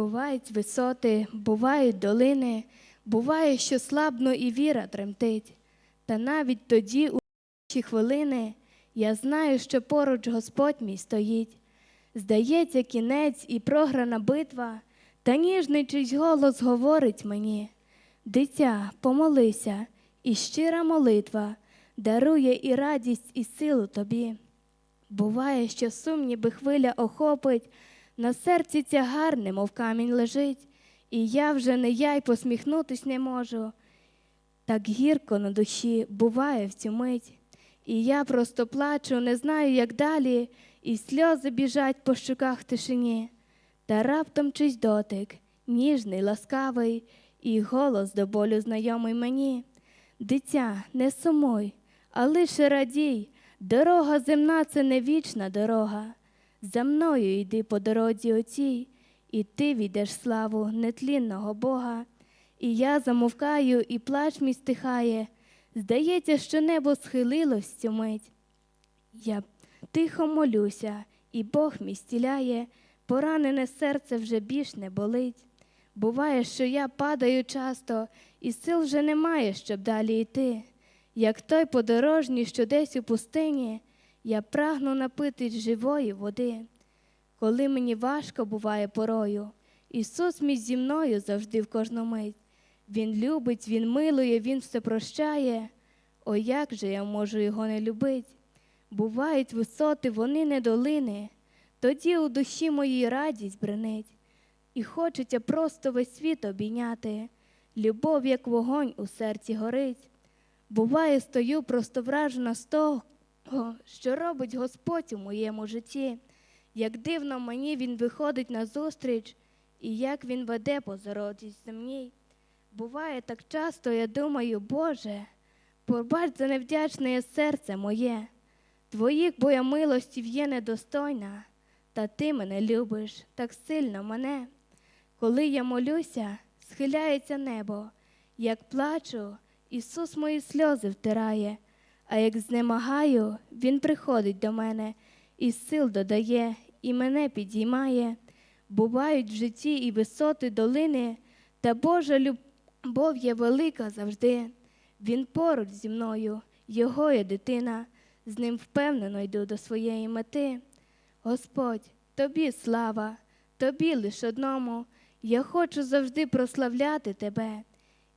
Бувають висоти, бувають долини, буває, що слабно і віра тремтить. Та навіть тоді, у ці хвилини, я знаю, що поруч Господь мій стоїть. Здається, кінець і програна битва, та ніжний чийсь голос говорить мені: Дитя, помолися, і щира молитва дарує і радість, і силу тобі. Буває, що сум ніби хвиля охопить, на серці тягар, немов камінь лежить, і я вже не я й посміхнутись не можу. Так гірко на душі буває в цю мить, і я просто плачу, не знаю, як далі, і сльози біжать по щуках тишині. Та раптом чийсь дотик, ніжний, ласкавий, і голос до болю знайомий мені. Дитя, не сумуй, а лише радій, дорога земна це не вічна дорога. За мною йди по дорозі оцій, і ти війдеш славу нетлінного Бога. І я замовкаю, і плач мій стихає. Здається, що небо схилилось цю мить. Я тихо молюся, і Бог мій стіляє, поранене серце вже більш не болить. Буває, що я падаю часто, і сил вже немає, щоб далі йти. Як той подорожній, що десь у пустині, я прагну напитись живої води. Коли мені важко буває порою, Ісус мій зі мною завжди в кожну мить. Він любить, Він милує, Він все прощає. О, як же я можу його не любить? Бувають висоти, вони не долини, тоді у душі моїй радість бренить, і хочеться просто весь світ обійняти, любов, як вогонь у серці горить. Буває, стою просто вражена з того, що робить Господь у моєму житті, як дивно мені Він виходить назустріч, і як Він веде по зародці земній. Буває так часто, я думаю, Боже, побач за невдячне серце моє, Твоїх бо я милостів є недостойна, та ти мене любиш так сильно мене. Коли я молюся, схиляється небо, як плачу, Ісус мої сльози втирає, а як знемагаю, Він приходить до мене і сил додає, і мене підіймає. Бувають в житті і висоти долини, та Божа любов є велика завжди. Він поруч зі мною, його є дитина, з ним впевнено йду до своєї мети. Господь, тобі слава, тобі лиш одному. Я хочу завжди прославляти тебе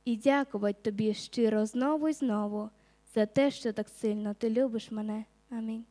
і дякувати тобі щиро знову і знову за те, що так сильно ти любиш мене. Амінь.